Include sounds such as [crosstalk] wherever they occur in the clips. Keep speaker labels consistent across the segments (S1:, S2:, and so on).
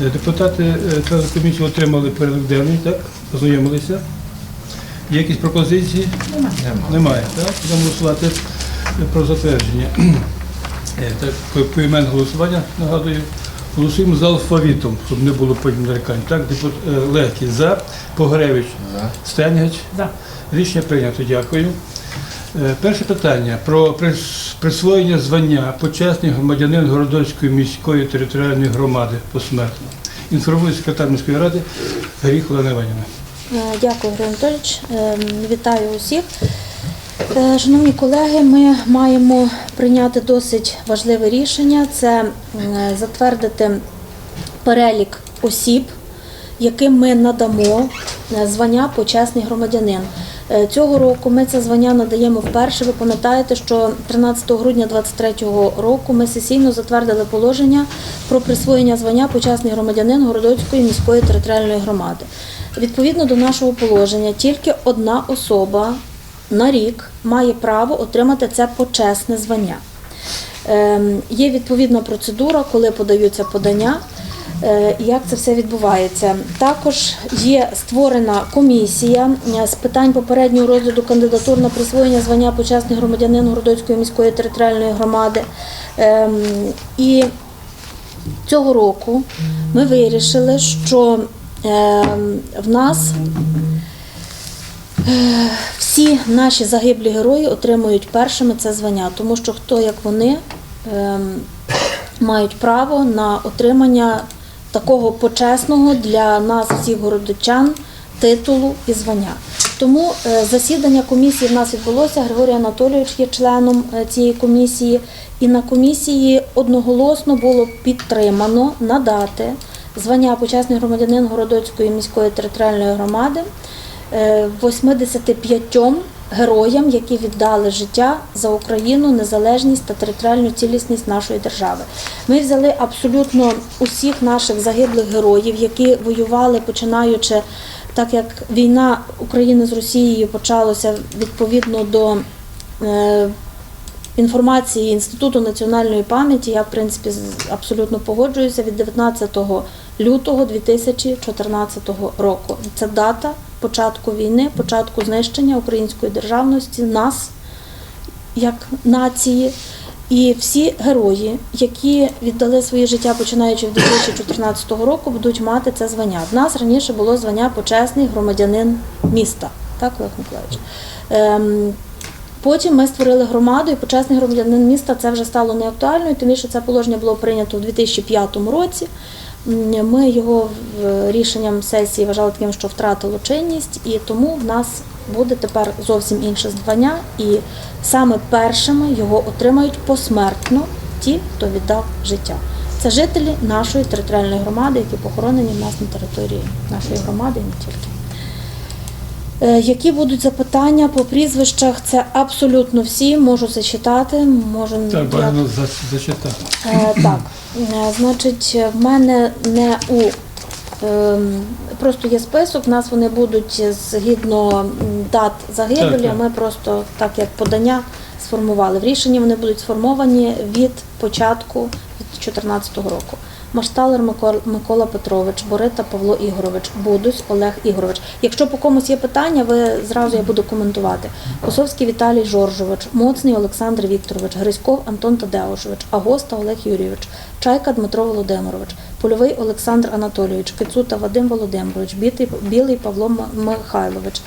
S1: Е, Депутати е, комісії отримали порядок денний, так? Познайомилися. Є якісь пропозиції? Немає. так? Будемо голосувати про затвердження. [clears throat] Е, Так, по- поіменне голосування, нагадую. Голосуємо за алфавітом, щоб не було потім нарікань. Так, депутат е, Легкий за, Погревич, Стенгач.
S2: За.
S1: Рішення прийнято, дякую. Е, Перше питання про присвоєння звання почесний громадянин Городоцької міської територіальної громади посмертно. Інформує секретар міської ради Гріх Олена.
S3: Е, Дякую, Григорій Анатолійович. Ем, Вітаю усіх. Е, Шановні колеги, ми маємо прийняти досить важливе рішення це затвердити перелік осіб, яким ми надамо звання почесний громадянин. Е, Цього року ми це звання надаємо вперше. Ви пам'ятаєте, що 13 грудня 2023 року ми сесійно затвердили положення про присвоєння звання почесний громадянин Городоцької міської територіальної громади. Відповідно до нашого положення, тільки одна особа на рік має право отримати це почесне звання. Ем, Є відповідна процедура, коли подаються подання, як це все відбувається. Також є створена комісія е, з питань попереднього розгляду кандидатур на присвоєння звання почесний громадянин Городоцької міської територіальної громади. Ем, І цього року ми вирішили, що ем, в нас всі наші загиблі герої отримують першими це звання, тому що хто як вони ем, мають право на отримання такого почесного для нас, всіх городочан, титулу і звання. Тому е, засідання комісії в нас відбулося. Григорій Анатолійович є членом е, цієї комісії, і на комісії одноголосно було підтримано надати звання почесний громадянин Городоцької міської територіальної громади е, 85 героям, які віддали життя за Україну, незалежність та територіальну цілісність нашої держави. Ми взяли абсолютно усіх наших загиблих героїв, які воювали, починаючи так як війна України з Росією почалася відповідно до. е, Інформації Інституту національної пам'яті я в принципі абсолютно погоджуюся від 19 лютого 2014 року. Це дата початку війни, початку знищення української державності, нас як нації. І всі герої, які віддали своє життя починаючи від 2014 року, будуть мати це звання. В нас раніше було звання почесний громадянин міста. Так, Олег Миколаївич? Ем, Потім ми створили громаду, і почесний громадянин міста це вже стало неактуальною, тим більше це положення було прийнято у 2005 році. Ми його рішенням сесії вважали таким, що втратило чинність, і тому в нас буде тепер зовсім інше звання, і саме першими його отримають посмертно ті, хто віддав життя. Це жителі нашої територіальної громади, які похоронені в нас на території нашої громади і не тільки. Е, Які будуть запитання по прізвищах? Це абсолютно всі, можу зачитати. Можу
S1: Так, бажано зачитати.
S3: Е, Так, Е, значить, в мене не у ем, просто є список. В нас вони будуть згідно дат загибелі.
S1: Так, так.
S3: Ми просто так як подання сформували. В рішенні вони будуть сформовані від початку від 2014 року. Машталер Микола, Петрович, Борита Павло Ігорович, Будусь Олег Ігорович. Якщо по комусь є питання, ви зразу я буду коментувати. Косовський Віталій Жоржович, Моцний Олександр Вікторович, Гриськов Антон Тадеушевич, Агоста Олег Юрійович, Чайка Дмитро Володимирович, Польовий Олександр Анатолійович, Кицута Вадим Володимирович, Білий Павло Михайлович,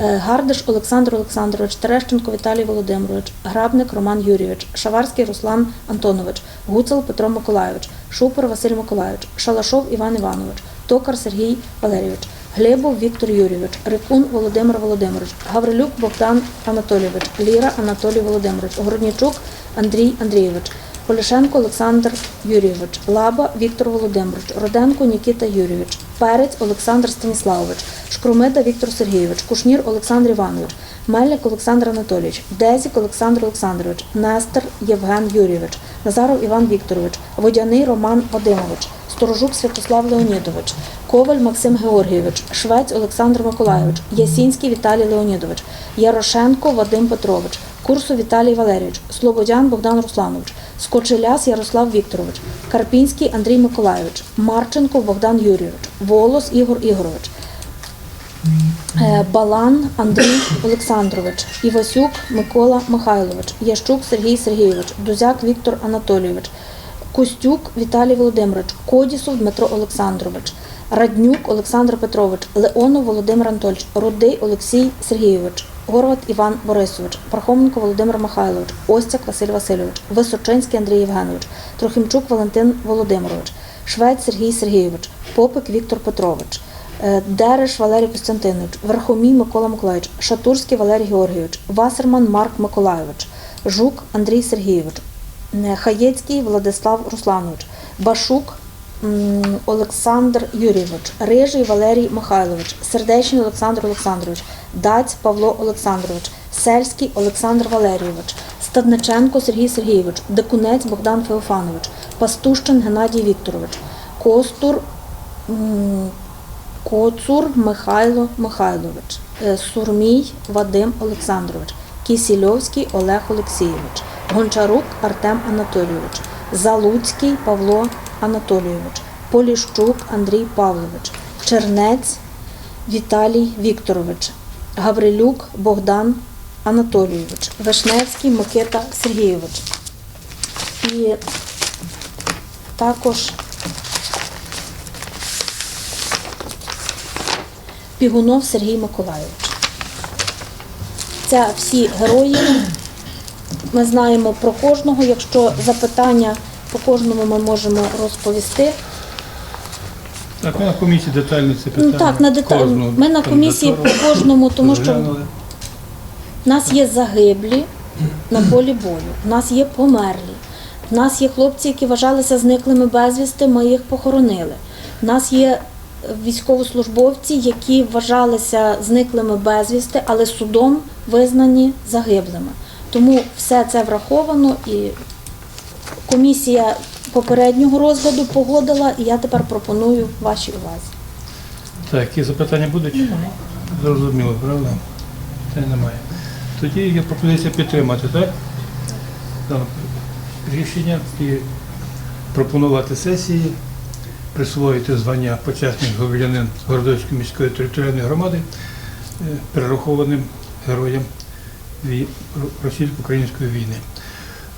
S3: е, Гардиш Олександр Олександрович, Терещенко Віталій Володимирович, Грабник Роман Юрійович, Шаварський Руслан Антонович, Гуцел Петро Миколайович, Шупер Василь Миколайович, Шалашов Іван Іванович, Токар Сергій Валерійович, Глебов Віктор Юрійович, Рикун Володимир Володимирович, Гаврилюк Богдан Анатолійович, Ліра Анатолій Володимирович, Городнічук Андрій Андрійович, Полішенко Олександр Юрійович, Лаба Віктор Володимирович, Роденко Нікіта Юрійович, Перець Олександр Станіславович, Шкрумита Віктор Сергійович, Кушнір Олександр Іванович, Мельник Олександр Анатолійович, Дезік Олександр Олександрович, Нестер Євген Юрійович, Назаров Іван Вікторович, Водяний Роман Вадимович, Сторожук Святослав Леонідович, Коваль Максим Георгійович, Швець Олександр Миколайович, Ясінський Віталій Леонідович, Ярошенко Вадим Петрович, Курсу Віталій Валерійович, Слободян Богдан Русланович, Скочеляс Ярослав Вікторович, Карпінський Андрій Миколайович, Марченко Богдан Юрійович, Волос Ігор Ігорович, Е, Балан Андрій Олександрович, Івасюк Микола Михайлович, Ящук Сергій Сергійович, Дузяк Віктор Анатолійович, Костюк Віталій Володимирович, Кодісов Дмитро Олександрович, Раднюк Олександр Петрович, Леонов Володимир Анатольович, Рудий Олексій Сергійович, Горват Іван Борисович, Пархоменко Володимир Михайлович, Остяк Василь Васильович, Височинський Андрій Євгенович, Трохимчук Валентин Володимирович, Швець Сергій Сергійович, Попик Віктор Петрович, Е, Дереш Валерій Костянтинович, Верхомій Микола Миколаївич, Шатурський Валерій Георгійович, Васерман Марк Миколайович, Жук Андрій Сергійович, Хаєцький Владислав Русланович, Башук Олександр Юрійович, Рижий Валерій Михайлович, Сердечний Олександр Олександрович, Даць Павло Олександрович, Сельський Олександр Валерійович, Стадниченко Сергій Сергійович, Декунець Богдан Феофанович, Пастущин Геннадій Вікторович, Костур Коцур Михайло Михайлович, е, Сурмій Вадим Олександрович, Кісільовський Олег Олексійович, Гончарук Артем Анатолійович, Залуцький Павло Анатолійович, Поліщук Андрій Павлович, Чернець Віталій Вікторович, Гаврилюк Богдан Анатолійович, Вишневський Микита Сергійович. І також Пігунов Сергій Миколайович. Це всі герої. Ми знаємо про кожного. Якщо запитання по кожному ми можемо розповісти.
S1: Так, ми на комісії детально це питання.
S3: Ну, так, на деталь-
S1: кожного
S3: ми на комісії по кожному, тому що. У нас є загиблі на полі бою, у нас є померлі, в нас є хлопці, які вважалися зниклими безвісти, ми їх похоронили. У нас є військовослужбовці, які вважалися зниклими безвісти, але судом визнані загиблими. Тому все це враховано і комісія попереднього розгляду погодила, і я тепер пропоную вашій увазі.
S1: Так, які запитання будуть? Зрозуміло, правда? Це немає. Тоді є пропозиція підтримати, так? Дане Рішення і пропонувати сесії, присвоїти звання почесний громадянин Городоцької міської територіальної громади е, перерахованим героям російсько-української війни.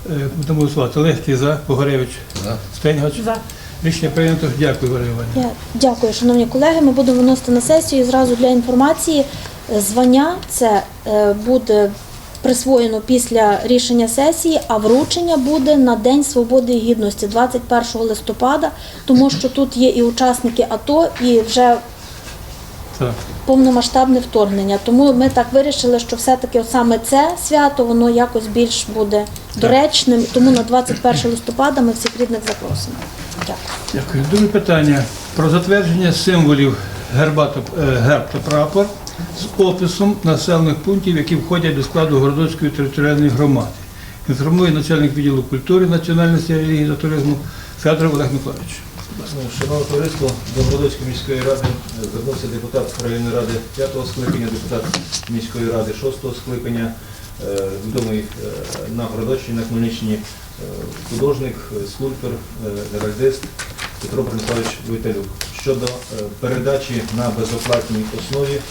S1: Е, Будемо голосувати. Легкий за, Погоревич,
S2: За.
S1: Стенгач. Рішення прийнято. Дякую, Валерій Іванович.
S3: Я дякую, шановні колеги. Ми будемо виносити на сесію. І зразу для інформації звання це е, буде присвоєно після рішення сесії, а вручення буде на День Свободи і Гідності 21 листопада, тому що тут є і учасники АТО, і вже
S1: Так.
S3: повномасштабне вторгнення. Тому ми так вирішили, що все-таки саме це свято воно якось більш буде доречним. Тому на 21 листопада ми всіх рідних запросимо. Дякую.
S1: Дякую. Друге питання про затвердження символів герба та, е, герб та прапор з описом населених пунктів, які входять до складу Городоцької територіальної громади. Інформує начальник відділу культури, національності, релігії та туризму Федоров Олег Миколаївич.
S4: Шановне товариство, до Городоцької міської ради звернувся депутат районної ради 5-го скликання, депутат міської ради 6-го скликання, е, відомий е, на Городоччині, на Хмельниччині е, художник, скульптор, геральдист Петро Брониславович Войтелюк щодо передачі на безоплатній основі е,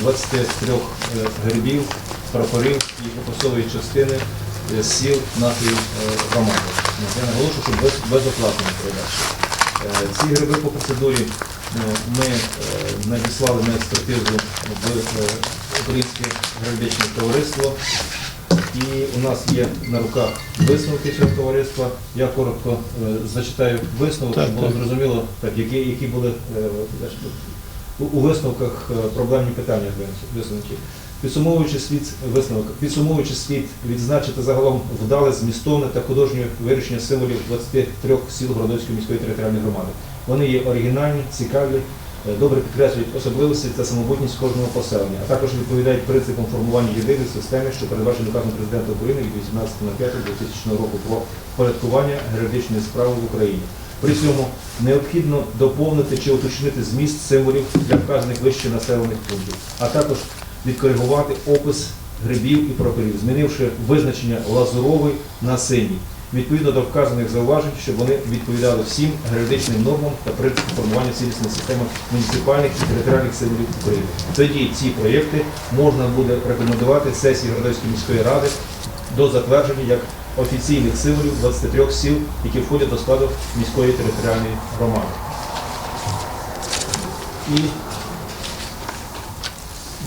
S4: 23 е, гербів, прапорів і описової частини сіл нашої громади. Я наголошую, що без, безоплатної передачі. Е, Ці гриби по процедурі е, ми е, надіслали на експертизу в Українське гербічне товариство. І у нас є на руках висновки цього товариства. Я коротко зачитаю висновок, щоб було зрозуміло, так, які, які були у- висновках проблемні питання висновки. Підсумовуючи світ висновок, підсумовуючи світ, відзначити загалом вдале, змістовне та художнє вирішення символів 23 сіл Городоцької міської територіальної громади. Вони є оригінальні, цікаві, е, добре підкреслюють особливості та самобутність кожного поселення, а також відповідають принципам формування єдиної системи, що передбачено наказом президента України від 18.05.2000 року про порядкування героїчної справи в Україні. При цьому необхідно доповнити чи уточнити зміст символів для вказаних вище населених пунктів, а також відкоригувати опис грибів і прапорів, змінивши визначення лазуровий на синій, відповідно до вказаних зауважень, щоб вони відповідали всім георетичним нормам та принципам формування цілісної системи муніципальних і територіальних символів України. Тоді ці проєкти можна буде рекомендувати сесії Городоцької міської ради до затвердження як офіційних символів 23 сіл, які входять до складу міської територіальної громади. І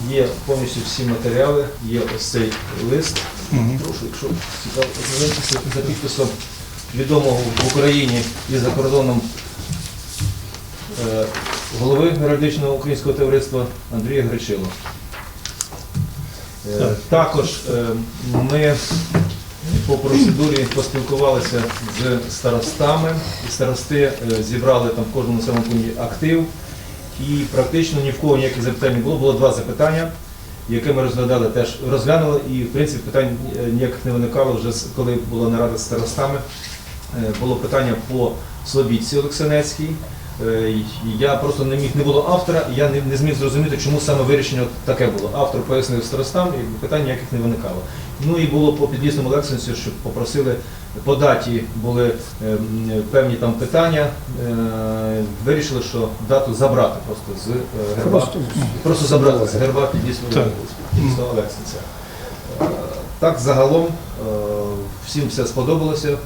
S4: є повністю всі матеріали, є ось цей лист. Прошу, якщо цікаво ознайомитися за підписом відомого в Україні і за кордоном е, голови Героїчного українського товариства Андрія Гречило. Е, Також е, ми по процедурі поспілкувалися з старостами, і старости е, зібрали там в кожному самому пункті актив. І практично ні в кого ніяких запитань не було. Було два запитання, яке ми розглядали теж розглянули, і в принципі питань е, ніяких не виникало вже коли була нарада з старостами. Е, Було питання по Слобідці Олексанецькій. Е, Я просто не міг, не було автора, я не, не зміг зрозуміти, чому саме вирішення таке було. Автор пояснив старостам, і питань ніяких не виникало. Ну і було по підлісному Олексанцю, що попросили по даті були е, певні там питання. е, Вирішили, що дату забрати просто з е, герба.
S1: Просто
S4: Просто забрати з герба Олексанця. Е, Так, загалом всім все сподобалося,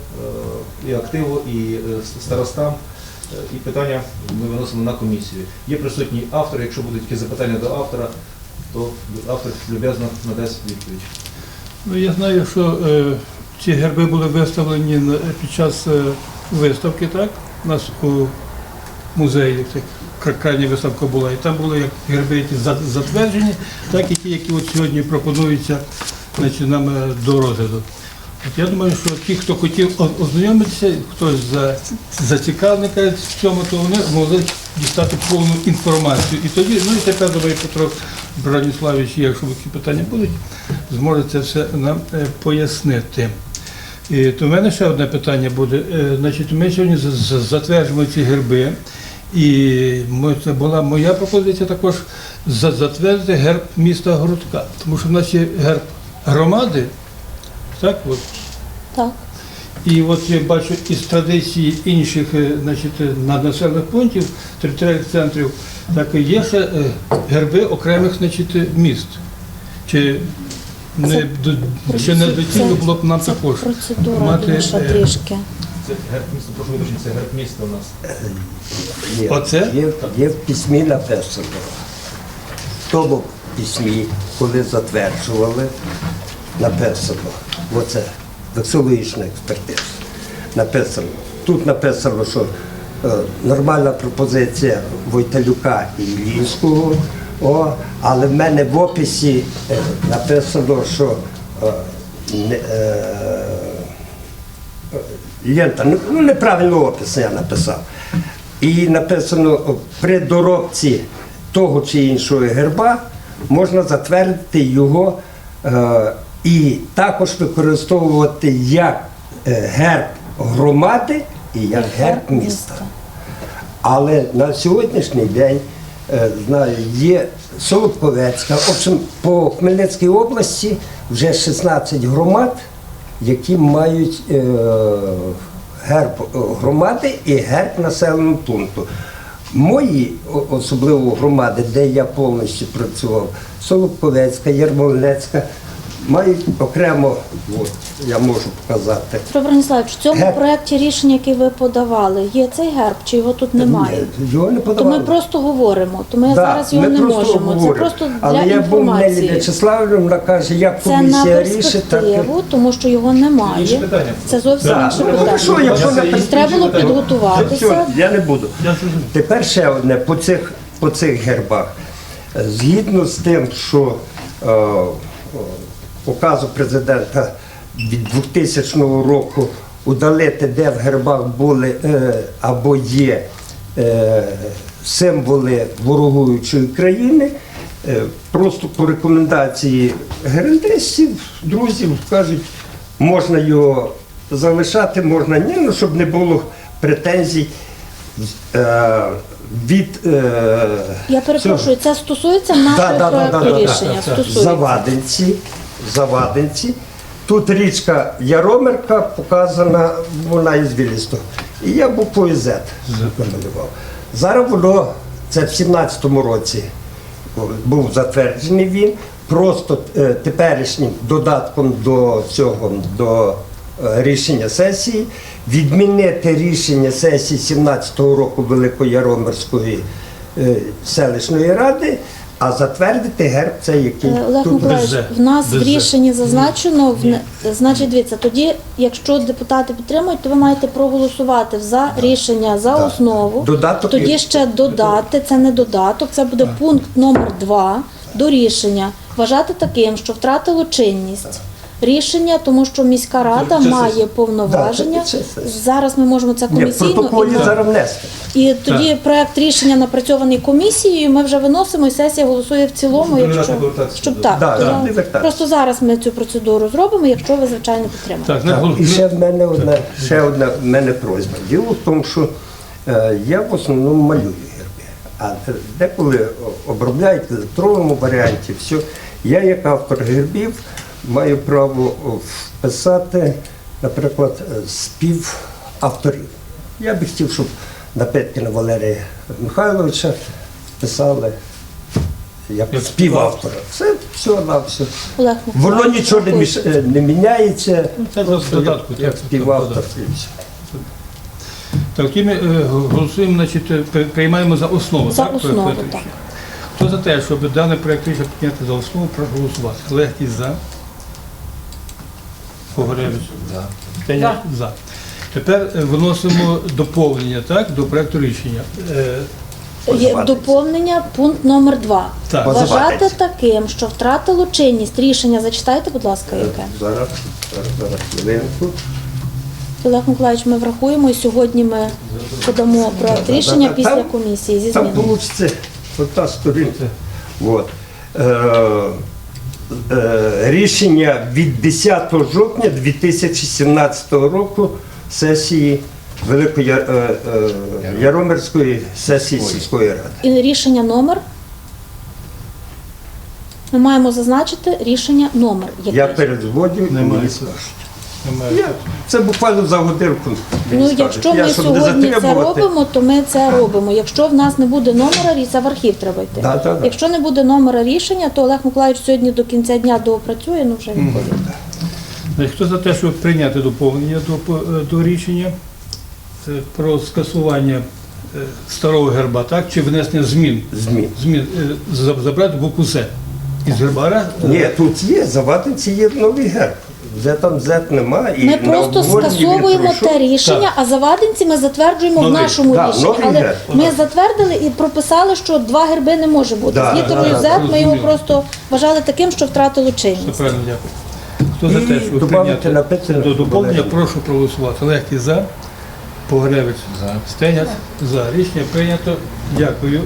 S4: і активу, і старостам. І питання ми виносимо на комісію. Є присутній автор, якщо будуть якісь запитання до автора, то автор люб'язно надасть відповідь.
S1: Ну, я знаю, що е, ці герби були виставлені під час е, виставки, так? У нас у музеї крайня виставка була. І там були як герби, які затверджені, так і ті, які от сьогодні пропонуються значить, нам е, до розгляду. От я думаю, що ті, хто хотів ознайомитися, хтось за, зацікавлений в цьому, то вони могли дістати повну інформацію. І тоді, ну і тепер думаю, Петро Браніславович, якщо які питання будуть, зможе це все нам е, пояснити. І, то в мене ще одне питання буде. Е, Значить, ми сьогодні затверджуємо ці герби. І це була моя пропозиція також за- затвердити герб міста Грудка. Тому що в нас є герб громади, так, от,
S3: Так.
S1: і от я бачу із традиції інших е, значить, е, населених пунктів, територіальних центрів, так і є ще герби окремих значить, міст. Чи не, до- чи не доцільно було б нам
S3: Це
S1: також?
S3: процедура
S1: мати,
S3: інша
S1: е,
S3: трішки.
S4: Це герб міста, прошу вибачення, це герб міста у нас.
S2: Є,
S1: Оце?
S2: Є, є в письмі написано. В тому письмі, коли затверджували, написано, оце вексилогічна експертиза. Написано. Тут написано, що е, нормальна пропозиція Войталюка і Лінського, о, але в мене в описі е, написано, що е, е, лента, ну, ну неправильно опис я написав. І написано при доробці того чи іншого герба можна затвердити його е, і також використовувати як е, герб громади і як герб міста. Але на сьогоднішній день знаю, є Солодковецька. Общем, по Хмельницькій області вже 16 громад, які мають е, герб е, громади і герб населеного пункту. Мої, особливо громади, де я повністю працював, Солодковецька, Ярмолинецька, мають окремо, от, я можу показати.
S3: Петро Браніславович, в цьому
S2: Герб.
S3: проєкті рішення, який ви подавали, є цей герб, чи його тут немає?
S2: Ні, Його не
S3: То
S2: подавали.
S3: ми просто говоримо, то ми
S2: Да,
S3: зараз його
S2: ми
S3: не
S2: просто
S3: можемо. Це
S2: говоримо.
S3: просто для
S2: Але я був Нелі
S3: інформації.
S2: В'ячеславівна каже, як
S3: Це на
S2: комісія рішить, так. і-
S3: перспективу, тому що його немає.
S4: питання.
S3: Це зовсім
S2: Да.
S3: інше
S2: Ну,
S3: питання.
S2: що, якщо на
S4: інше
S3: Треба було підготуватися.
S2: Все, я не буду.
S1: Я.
S2: Тепер ще одне по цих, по цих гербах. Е, Згідно з тим, що е, указу президента від 2000 року удалити, де в гербах були е, або є е, символи ворогуючої країни, е, просто по рекомендації герандистів, друзів кажуть, можна його залишати, можна ні, ну, щоб не було претензій е, від е,
S3: Я перепрошую, це стосується нашого
S2: Да, да, да, да,
S3: проекту
S2: да, да.
S3: рішення. Стосується.
S2: завадинці, Завадинці. Тут річка Яромирка показана, вона із Вілістого. І я буквою Z намалював. Зараз воно, це в 17-му році був затверджений він. Просто е, теперішнім додатком до цього до е, рішення сесії відмінити рішення сесії 17-го року Великояромирської е, селищної ради, а затвердити герб це який
S3: Е, Олег
S2: тут
S3: Миколаївич, в нас в рішенні зазначено, в значить, дивіться, тоді, якщо депутати підтримують, то ви маєте проголосувати за рішення за
S2: Так.
S3: основу.
S2: Додаток
S3: Тоді
S2: і-
S3: ще додати, це не додаток, це буде пункт номер 2 до рішення. Вважати таким, що втратило чинність. Рішення, тому що міська рада
S4: Це- це-
S3: має повноваження.
S2: Да, це- це- це-
S3: Зараз ми можемо це комісійно
S2: протоколі
S3: і
S2: зараз внести.
S3: і тоді проект рішення напрацьований комісією. Ми вже виносимо, і сесія голосує в цілому. Якщо щоб так,
S2: Да,
S3: то
S2: да,
S3: просто зараз ми цю процедуру зробимо, якщо ви звичайно підтримаєте.
S1: Так,
S2: Так, і ще в мене одна, ще одна в мене просьба. Діло в тому, що е, я в основному малюю герби, а де- деколи обробляють в електронному варіанті, все. Я як автор гербів маю право вписати, наприклад, спів авторів. Я би хотів, щоб на Петкіна Валерія Михайловича вписали як співавтора. Це все на все. Воно нічого не, міш... не міняється.
S1: Це просто додатку,
S2: Як
S1: так,
S2: співавтор. все.
S1: Так, тоді ми е, голосуємо, значить, е, приймаємо за основу.
S3: За
S1: так,
S3: основу, так.
S1: Хто за те, щоб даний проект рішення прийняти за основу, проголосувати? Легкий за. Погоревич. За. Теня за. Тепер е, виносимо доповнення так, до проекту рішення. Е,
S3: Є доповнення пункт номер 2
S1: Так.
S3: Вважати таким, що втратило чинність рішення. Зачитайте, будь ласка, яке.
S2: Зараз, зараз, зараз, хвилинку.
S3: Олег Миколаївич, ми врахуємо і сьогодні ми подамо проект
S2: Да, да,
S3: рішення
S2: да.
S3: після
S2: Там-
S3: комісії зі
S2: Там
S3: змінами.
S2: вийде ота сторінка. От. Е, е, рішення від 10 жовтня 2017 року сесії Великої е, е, Яромирської сесії сільської ради.
S3: І рішення номер. Ми маємо зазначити рішення номер. який.
S2: Я передзвоню і
S1: Немає.
S2: Я, це буквально за годинку.
S3: Ну, якщо
S2: Я,
S3: ми сьогодні це робимо, то ми це робимо. Якщо в нас не буде номера, це в архів треба йти.
S2: Да, да, да.
S3: Якщо не буде номера рішення, то Олег Миколаївич сьогодні до кінця дня доопрацює, ну вже відповідь.
S1: Значить, хто за те, щоб прийняти доповнення до, е, до рішення е, про скасування е, старого герба, так, чи внесення змін?
S2: Змін.
S1: Змін е, забрати букву З із гербара.
S2: Ні, тут є, завадинці є новий герб. Вже там Z немає. і
S3: Ми просто скасовуємо те рішення,
S1: Так.
S3: а завадинці ми затверджуємо в нашому
S2: Да,
S3: рішенні. Але
S2: герб.
S3: ми затвердили і прописали, що два герби не може бути.
S2: Да,
S3: З літерою
S2: да,
S3: Z
S1: да,
S3: ми його просто вважали таким, що втратило чинність.
S1: правильно, дякую. Хто за те,
S2: добавити
S1: прийняти до доповнення, прошу проголосувати. Легкий за, Погревич за, Стеняк за. Рішення прийнято. Дякую.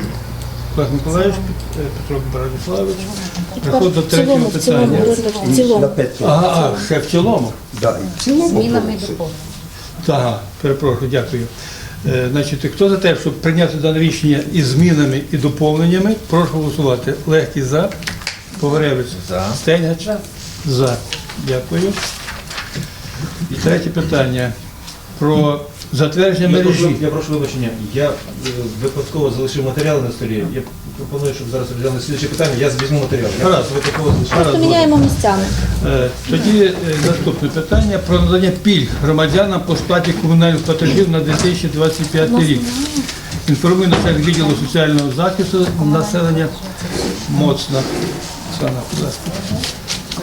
S1: Олег Миколаївич, Петро Бориславович. Переходимо до третього питання.
S3: В цілому.
S1: Ага, а, ще в цілому.
S2: Да, і в цілому
S5: Змінами
S2: проголосуємо.
S5: доповнення.
S1: Ага, перепрошую, дякую. Е, Значить, хто за те, щоб прийняти дане рішення із змінами і доповненнями, прошу голосувати. Легкий за, Погревич за, Стеняч за. Дякую. І третє питання про затвердження
S4: Я прошу,
S1: мережі.
S4: я прошу вибачення, я е, випадково залишив матеріали на столі. Я пропоную, щоб зараз розглянули слідче питання, я візьму матеріали. Я
S1: Гаразд.
S4: випадково залишив.
S3: Просто міняємо місцями.
S1: Е, Тоді е, наступне питання про надання пільг громадянам по сплаті комунальних платежів на 2025 рік. Інформує начальник відділу соціального захисту населення Моцна. Оксана, будь ласка.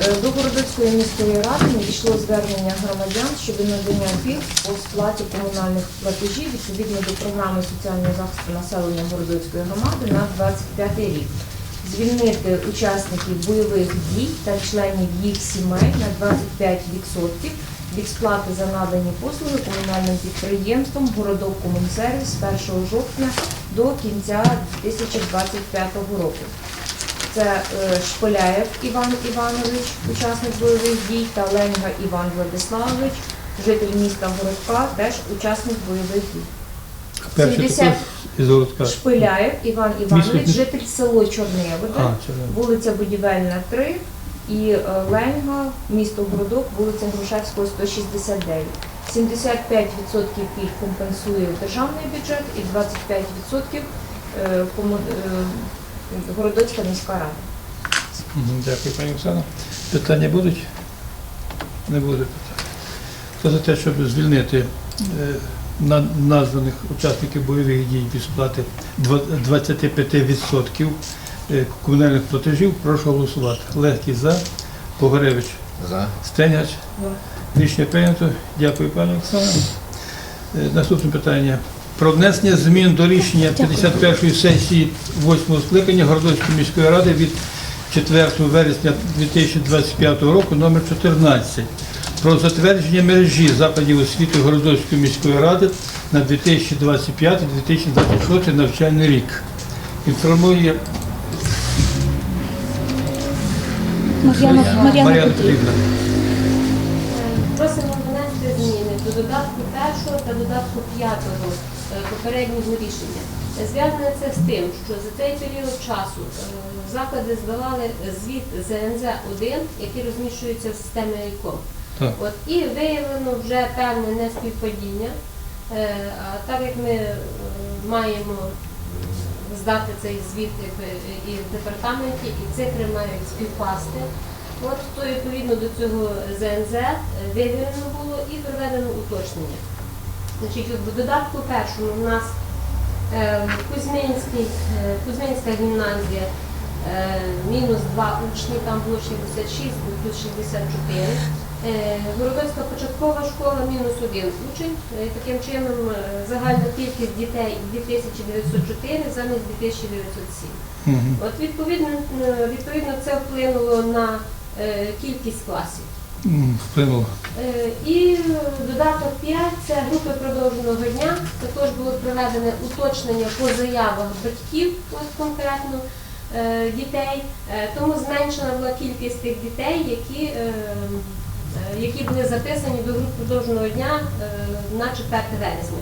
S6: Е, До Городоцької міської ради надійшло звернення громадян щодо надання пільг по сплаті комунальних платежів відповідно до програми соціального захисту населення Городоцької громади на 25 рік. Звільнити учасників бойових дій та членів їх сімей на 25% від сплати за надані послуги комунальним підприємством Городок Комунсервіс з 1 жовтня до кінця 2025 року. Це е, Шпиляєв Іван Іванович, учасник бойових дій, та Ленга Іван Владиславович, житель міста Городка, теж учасник бойових дій.
S1: Перший
S6: 70.
S1: із Городка.
S6: Шпиляєв Іван Іванович,
S1: Місто-
S6: житель село
S1: А,
S6: Чорневоди, вулиця Будівельна, 3, І е, Ленга, місто Городок, вулиця Грушевського, 169. 75% пільг компенсує державний бюджет і 25% е, кому- е, Городоцька міська рада.
S1: Дякую, пані Оксана. Питання будуть? Не буде питань. Хто за те, щоб звільнити е, на- названих учасників бойових дій від сплати 25% е, комунальних платежів, прошу голосувати. Легкий за, Погоревич,
S5: За.
S1: Стеняч. Рішення прийнято. Дякую, пані Оксана. Е, Наступне питання. Про внесення змін до рішення 51-ї сесії 8-го скликання Городоцької міської ради від 4 вересня 2025 року номер 14 про затвердження мережі закладів освіти Городоцької міської ради на 2025-2026 навчальний рік. Інформує
S3: Мар'яна Петрівна.
S7: Просимо внести зміни до додатку першого та додатку п'ятого попереднього рішення. Зв'язане це з тим, що за цей період часу е, заклади здавали звіт ЗНЗ-1, який розміщується в системі ЕКОМ. От, і виявлено вже певне неспівпадіння. Е, А так як ми е, маємо здати цей звіт і в департаменті, і цифри мають співпасти. От то відповідно до цього ЗНЗ е, вивірено було і проведено уточнення. Значить, в додатку першому у нас е, Кузьминський, е, Кузьминська гімназія е, мінус 2 учні, там було 66, плюс 64. Е, Городоцька початкова школа мінус 1 учень. Таким чином загальна кількість дітей 2904 замість 2907.
S1: Мгм.
S7: От відповідно, відповідно це вплинуло на кількість класів.
S1: Вплинуло.
S7: Е, І додаток 5 це групи продовженого дня. Також було проведене уточнення по заявах батьків, от конкретно е, дітей. Е, Тому зменшена була кількість тих дітей, які, які були записані до груп продовженого дня на 4 вересня.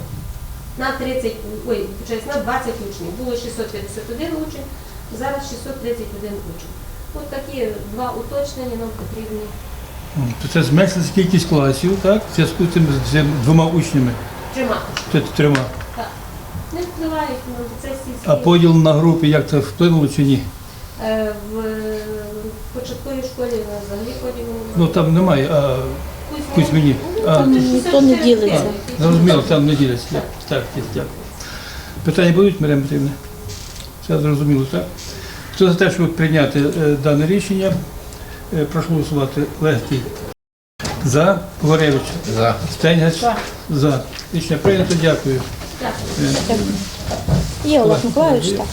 S7: На 30, ой, на 20 учнів. Було 651 учень, зараз 631 учень. От такі два уточнення нам потрібні.
S1: Це зменшилася кількість класів, так? В зв'язку з цим з двома учнями,
S7: Тримати.
S1: це трьома.
S7: Не впливають на це сільські.
S1: А поділ на групи, як це вплинуло чи ні?
S7: Е, В е, початковій школі взагалі поділу.
S1: Ну там немає, а Кузьмині. А,
S3: ніхто не ділиться.
S1: зрозуміло, там не діляться. Так, є, дякую. Питання будуть, Марія Петрівна? Все зрозуміло, так? Хто за те, щоб прийняти е, дане рішення, прошу голосувати. Легкий. За. Погоревич.
S5: За.
S1: Стенгач. За. Рішення прийнято, дякую.
S7: Дякую.
S1: Е,
S3: Є Олег Миколаївич, так.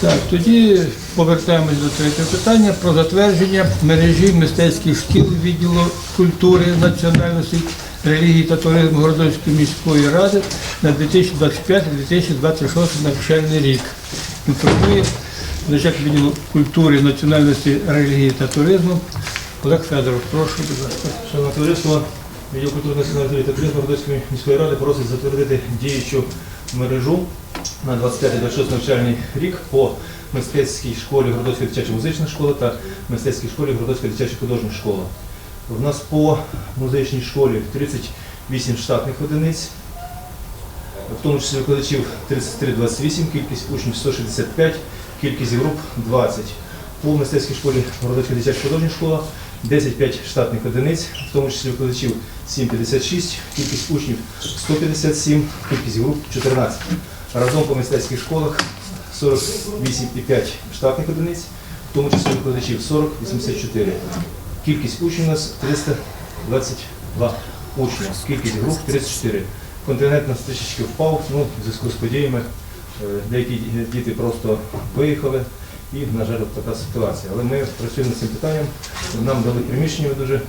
S1: Так, тоді повертаємось до третього питання про затвердження мережі мистецьких шкіл відділу культури, національності, релігії та туризму Городоцької міської ради на 2025-2026 навчальний рік. Інформує начальник відділу культури, національності, релігії та туризму Олег Федоров. Прошу.
S4: Шановне товариство, відділ культури національної та туризму Городоцької міської ради просить затвердити діючу мережу на 25-26 навчальний рік по мистецькій школі Городоцька дитяча музична школа та мистецькій школі Городоцька дитяча художня школа. У нас по музичній школі 38 штатних одиниць, в тому числі викладачів 33-28, кількість учнів 165, кількість груп 20. По мистецькій школі Городоцька дитяча художня школа 10-5 штатних одиниць, в тому числі викладачів 7,56, кількість учнів 157, кількість груп 14. Разом по мистецьких школах 48,5 штатних одиниць, в тому числі викладачів 40-84. Кількість учнів у нас 322 учня, кількість груп 34. Континент нас трішечки впав, ну, в зв'язку з подіями. Е, Деякі діти просто виїхали, і, на жаль, така ситуація. Але ми працюємо над цим питанням. Нам дали приміщення ми дуже е,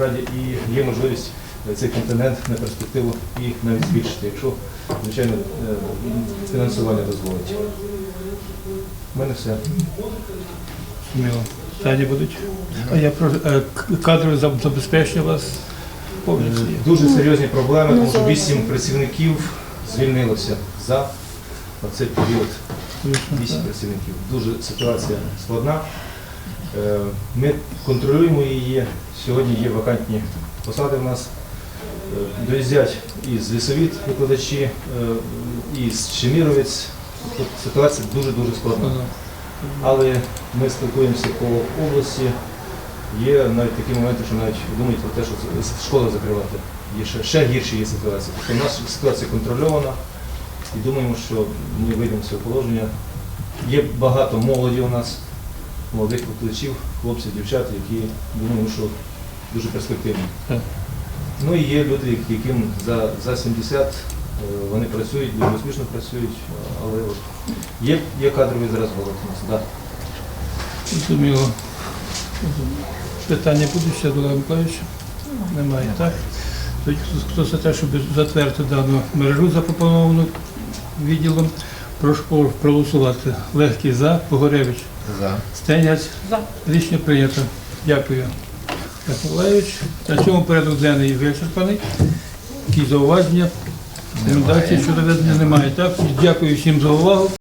S4: раді і є можливість цей континент на перспективу і навіть збільшити, якщо, звичайно, е, фінансування дозволить. У мене все.
S1: Питання будуть. А я прошу, е, кадрове забезпечення вас повністю.
S4: Дуже серйозні проблеми, тому що вісім працівників звільнилося за цей період. Вісім працівників. Дуже ситуація складна. Е, Ми контролюємо її. Сьогодні є вакантні посади в нас. Е, Доїздять із лісовіт викладачі, е, із Чеміровець. Ситуація дуже-дуже складна. Але ми спілкуємося по області. Є навіть такі моменти, що навіть думають про те, що школи закривати. Є ще, ще гірші є ситуації. Тобто у нас ситуація контрольована і думаємо, що ми вийдемо з цього положення. Є багато молоді у нас, молодих викладачів, хлопців, дівчат, які думаємо, що дуже перспективні. Ну і є люди, яким за, за 70 е, вони працюють, дуже успішно працюють, але от є, є кадровий зараз голод у нас. Да.
S1: Зрозуміло. Питання будуть ще Олега Миколаївича? Немає, так? Хто за те, щоб затвердити дану мережу запропоновану відділом, прошу проголосувати. Легкий за, Погоревич.
S5: За.
S1: Стеняць.
S6: За.
S1: Рішення прийнято. Дякую. Миколаївич. На цьому порядок денний вичерпаний. Які зауваження? Рекомендації щодо ведення немає. Так, дякую всім за увагу.